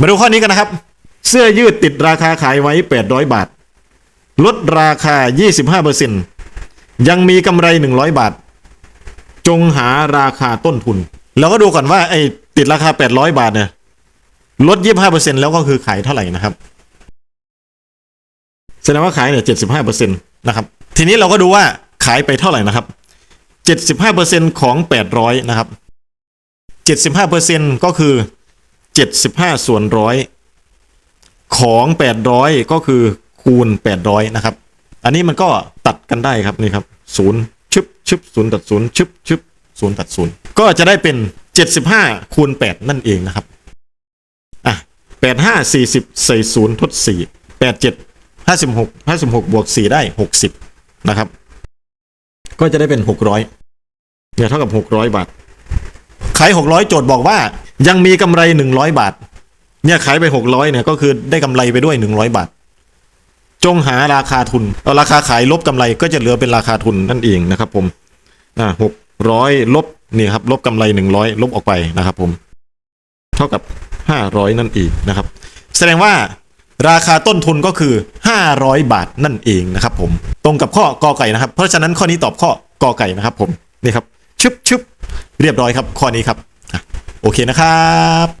มาดูข้อนี้กันนะครับ เสื้อยืดติดราคาขายไว้ 800 บาท ลดราคา 25%ยังมีกำไร 100 บาท จงหาราคาต้นทุน เราก็ดูก่อนว่าไอ้ติดราคา 800 บาทเนี่ยลด 25%แล้วก็คือขายเท่าไหร่นะครับแสดงว่าขายเนี่ย 75%นะครับ ทีนี้เราก็ดูว่าขายไปเท่าไหร่นะครับ 75%ของ 800 นะครับ 75%ก็คือ 75 ส่วนร้อยของ 800 ก็คือคูณ 800 นะครับ อันนี้มันก็ตัดกันได้ครับนี่ครับศูนย์ชึบชึบศูนย์ตัดศูนย์ชึบชึบศูนย์ตัดศูนย์ก็จะได้เป็น 75 คูณ 8 นั่นเองนะครับอะ85 40ใส่ศูนย์ทด 4 87 56 56 บวก 4 ได้ 60 นะครับ ก็จะได้เป็น 600เนี่ยเท่ากับ 600 บาทขาย600 โจทย์บอกว่า ยังมีกำไร100บาท เนี่ยขายไป600เนี่ยก็คือได้กำไรไปด้วย100บาท จงหาราคาทุนเอาราคาขายลบกำไรก็จะเหลือเป็นราคาทุนนั่นเองนะครับ ผมอ่า600ลบนี่ครับลบกำไร100ลบออกไปนะครับ ผม เท่ากับ500นั่นเองนะครับ แสดงว่าราคาต้นทุนก็คือ 500 บาทนั่นเองนะครับ ผม ตรงกับข้อกอไก่นะครับ เพราะฉะนั้นข้อนี้ตอบข้อกอไก่นะครับ ผมนี่ครับชึบชึบเรียบร้อยครับ ข้อนี้ครับ โอเคนะครับ